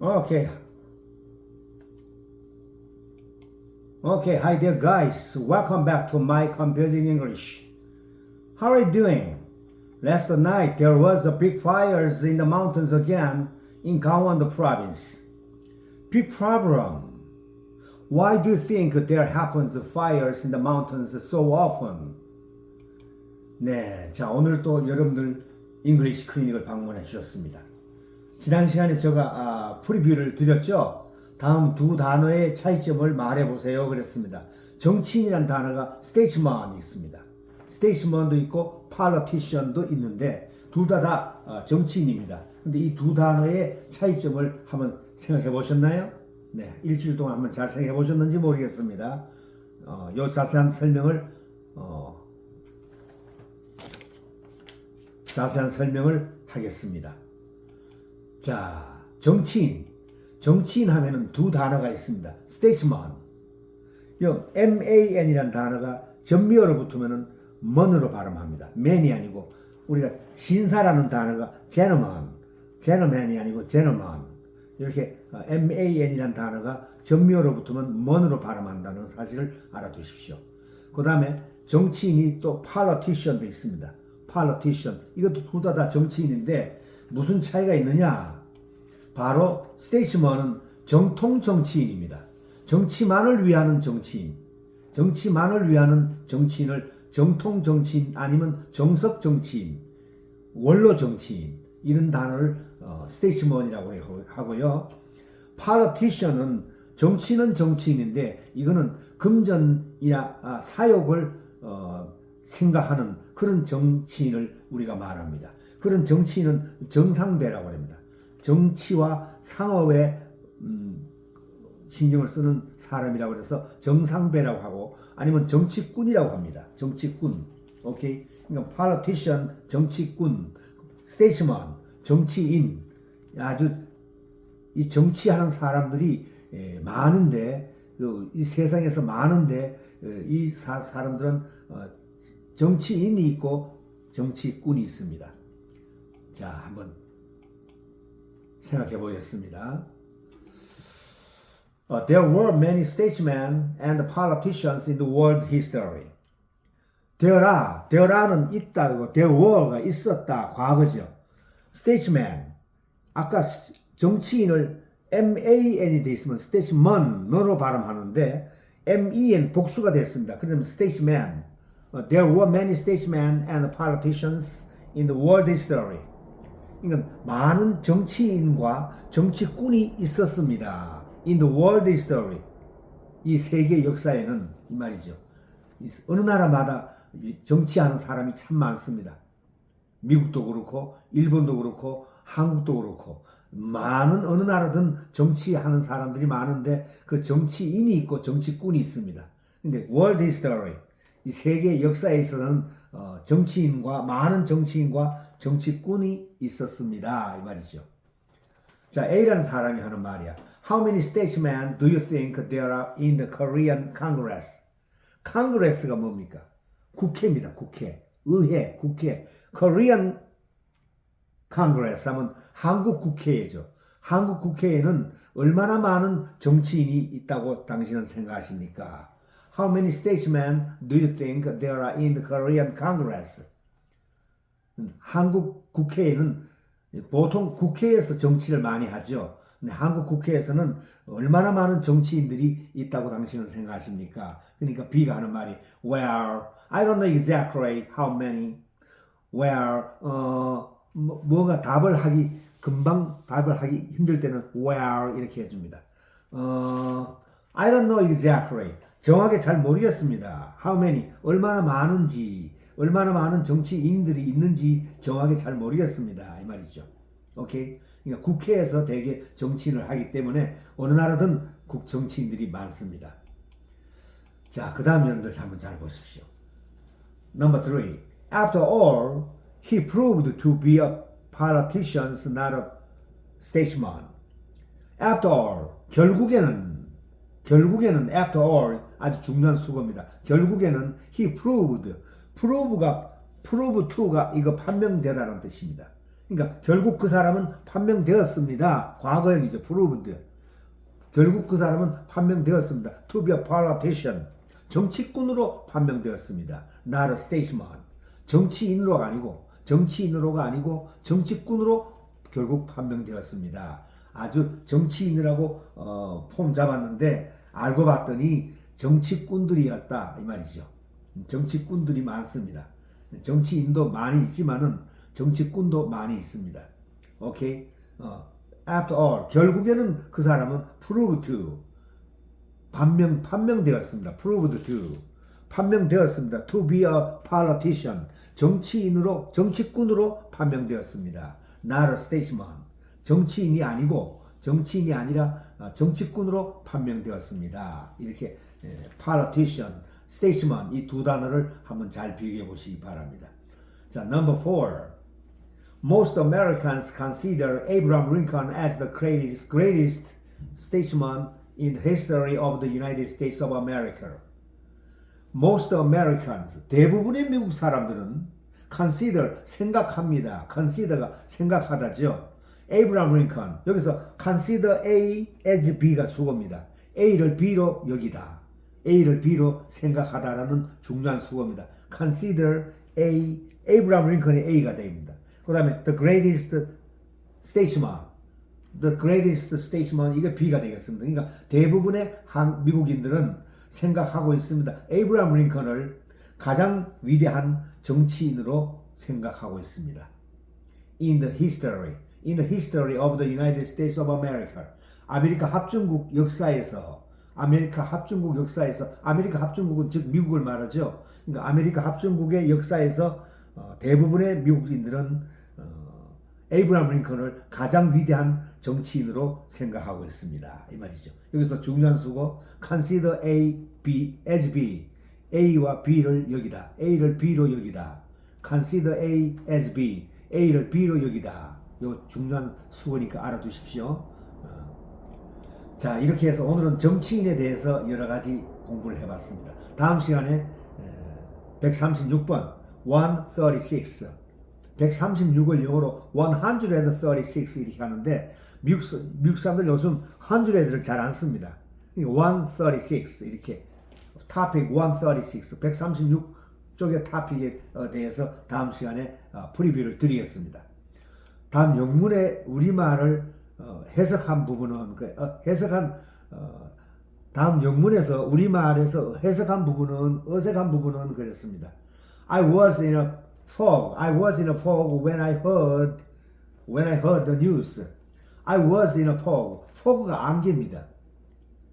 Okay. Okay, hi there, guys. Welcome back to my confusing English. How are you doing? Last night there was a big fires in the mountains again in Gangwon province. Big problem. Why do you think there happens fires in the mountains so often? 네, 자 오늘 또 여러분들 잉글리시 클리닉을 방문해 주셨습니다. 지난 시간에 제가 아, 프리뷰를 드렸죠. 다음 두 단어의 차이점을 말해 보세요. 그랬습니다. 정치인이란 단어가 스테이츠먼이 있습니다. 스테이츠먼도 있고 팔러티션도 있는데 둘 다다 정치인입니다. 근데 이 두 단어의 차이점을 한번 생각해 보셨나요? 네, 일주일 동안 한번 잘 생각해 보셨는지 모르겠습니다. 어, 요 자세한 설명을 어, 자세한 설명을 하겠습니다. 자, 정치인. 정치인 하면은 두 단어가 있습니다. 요 MAN이라는 단어가 전미어로 붙으면은 먼으로 발음합니다. man이 아니고 우리가 신사라는 단어가 gentleman, gentleman이 아니고 gentleman. 이렇게 MAN이라는 단어가 전미어로 붙으면 먼으로 발음한다는 사실을 알아두십시오. 그 다음에 정치인이 또 politician도 있습니다. politician. 이것도 둘 다 다 정치인인데 무슨 차이가 있느냐? 바로 스테이츠먼은 정통 정치인입니다. 정치만을 위하는 정치인. 정치만을 위하는 정치인을 정통 정치인 아니면 정석 정치인, 원로 정치인 이런 단어를 어, 스테이츠먼이라고 하고요. politician은 정치는 정치인인데 이거는 금전이나 아, 사욕을 어, 생각하는 그런 정치인을 우리가 말합니다. 그런 정치인은 정상배라고 합니다. 정치와 상업에 음, 신경을 쓰는 사람이라고 해서 정상배라고 하고 아니면 정치꾼이라고 합니다. 정치꾼. 오케이. 그러니까 politician 정치꾼, statesman 정치인 아주 이 정치하는 사람들이 에, 많은데 그, 이 세상에서 많은데 에, 이 사, 사람들은 어, 정치인이 있고 정치꾼이 있습니다. 자, 한번 생각해 보겠습니다. Uh, there were many statesmen and politicians in the world history. There are, there are는 있다고, there were가 있었다, 과거죠. statesman, 아까 정치인을 man이 돼 있으면 statesman으로 발음하는데 men 복수가 됐습니다. 그러면 statesman. Uh, there were many statesmen and politicians in the world history. 그러니까 많은 정치인과 정치꾼이 있었습니다. In the world history. 이 세계 역사에는 이 말이죠. 어느 나라마다 정치하는 사람이 참 많습니다. 미국도 그렇고 일본도 그렇고 한국도 그렇고 많은 어느 나라든 정치하는 사람들이 많은데 그 정치인이 있고 정치꾼이 있습니다. 근데 world history 이 세계 역사에 있어서는 어, 정치인과 많은 정치인과 정치꾼이 있었습니다. 이 말이죠. 자, A라는 사람이 하는 말이야. How many statesmen do you think there are in the Korean Congress? Congress가 뭡니까? 국회입니다. 국회. 의회, 국회. Korean Congress 하면 한국 국회죠. 한국 국회에는 얼마나 많은 정치인이 있다고 당신은 생각하십니까? How many statesmen do you think there are in the Korean Congress? 한국 국회에는 보통 국회에서 정치를 많이 하죠. 근데 한국 국회에서는 얼마나 많은 정치인들이 있다고 당신은 생각하십니까? 그러니까 B가 하는 말이 Well, I don't know exactly how many. Well, 어, 뭐, 뭔가 답을 하기 금방 답을 하기 힘들 때는 Well 이렇게 해줍니다. 어, I don't know exactly. 정확하게 잘 모르겠습니다. How many? 얼마나 많은지, 얼마나 많은 정치인들이 있는지 정확하게 잘 모르겠습니다. 이 말이죠. 오케이? 그러니까 국회에서 대개 정치인을 하기 때문에 어느 나라든 국 정치인들이 많습니다. 자, 그 다음 여러분들 한번 잘 보십시오. Number three. After all, he proved to be a politician, not a statesman. After all, 결국에는 결국에는 after all 아주 중요한 수고입니다. 결국에는 he proved prove가 prove to가 이거 판명되다는 뜻입니다. 그러니까 결국 그 사람은 판명되었습니다. 과거형이죠. proved. 결국 그 사람은 판명되었습니다. To be a politician. 정치꾼으로 판명되었습니다. Not a statesman. 정치인으로가 아니고 정치인으로가 아니고 정치꾼으로 결국 판명되었습니다. 아주 정치인이라고 어, 폼 잡았는데 알고 봤더니 정치꾼들이었다 이 말이죠. 정치꾼들이 많습니다. 정치인도 많이 있지만은 정치꾼도 많이 있습니다. 오케이. 어, after all 결국에는 그 사람은 proved to 판명 판명되었습니다. proved to 판명되었습니다. to be a politician 정치인으로 정치꾼으로 판명되었습니다. not a statesman 정치인이 아니고 정치인이 아니라 어, 정치꾼으로 판명되었습니다. 이렇게 예, politician, statesman 이 두 단어를 한번 잘 비교해 보시기 바랍니다. 자, number four. Most Americans consider Abraham Lincoln as the greatest, greatest statesman in the history of the United States of America. Most Americans, 대부분의 미국 사람들은 consider, 생각합니다. consider가 생각하다죠. Abraham Lincoln, 여기서 consider A as B가 수고입니다. A를 B로 여기다. A를 B로 생각하다라는 중요한 수고입니다. consider A, Abraham Lincoln이 A가 됩니다. 그 다음에 the greatest statesman, the greatest statesman 이게 B가 되겠습니다. 그러니까 대부분의 한 미국인들은 생각하고 있습니다. 에이브라함 링컨을 가장 위대한 정치인으로 생각하고 있습니다. In the history, in the history of the United States of America, 아메리카 합중국 역사에서 아메리카 합중국 역사에서 아메리카 합중국은 즉 미국을 말하죠. 그러니까 아메리카 합중국의 역사에서 어, 대부분의 미국인들은 어, 에이브라함 링컨을 가장 위대한 정치인으로 생각하고 있습니다. 이 말이죠. 여기서 중요한 수고 consider A, B as B A와 B를 여기다. A를 B로 여기다. consider A as B A를 B로 여기다. 요 중요한 수고니까 알아두십시오. 어. 자 이렇게 해서 오늘은 정치인에 대해서 여러 가지 공부를 해봤습니다. 다음 시간에 136번 136 136을 영어로 136 이렇게 하는데 미국, 미국 사람들 요즘 100를 잘 안 씁니다. 136 이렇게 topic 136 136 쪽의 토픽에 어, 대해서 다음 시간에 어, 프리뷰를 드리겠습니다. 다음 영문의 우리말을 어, 해석한 부분은 그, 어, 해석한 어, 다음 영문에서 우리말에서 해석한 부분은 어색한 부분은 그랬습니다. I was in a fog. I was in a fog when I heard when I heard the news. I was in a fog. fog가 안개입니다.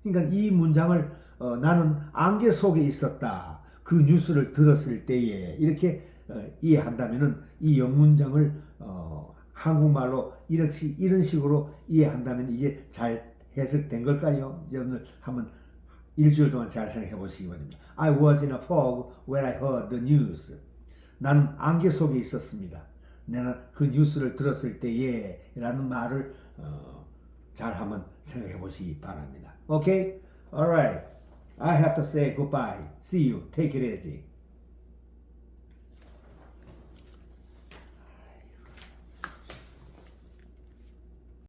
그러니까 이 문장을 어, 나는 안개 속에 있었다. 그 뉴스를 들었을 때에 이렇게 어, 이해한다면은 이 영문장을 어, 한국말로 이렇게 이런 식으로 이해한다면 이게 잘 해석된 걸까요? 오늘 한번 일주일 동안 잘 생각해 보시기 바랍니다. I was in a fog when I heard the news. 나는 안개 속에 있었습니다. 내가 그 뉴스를 들었을 때에 라는 말을 어, 잘 한번 생각해 보시기 바랍니다. Okay? Alright. I have to say goodbye. See you. Take it easy.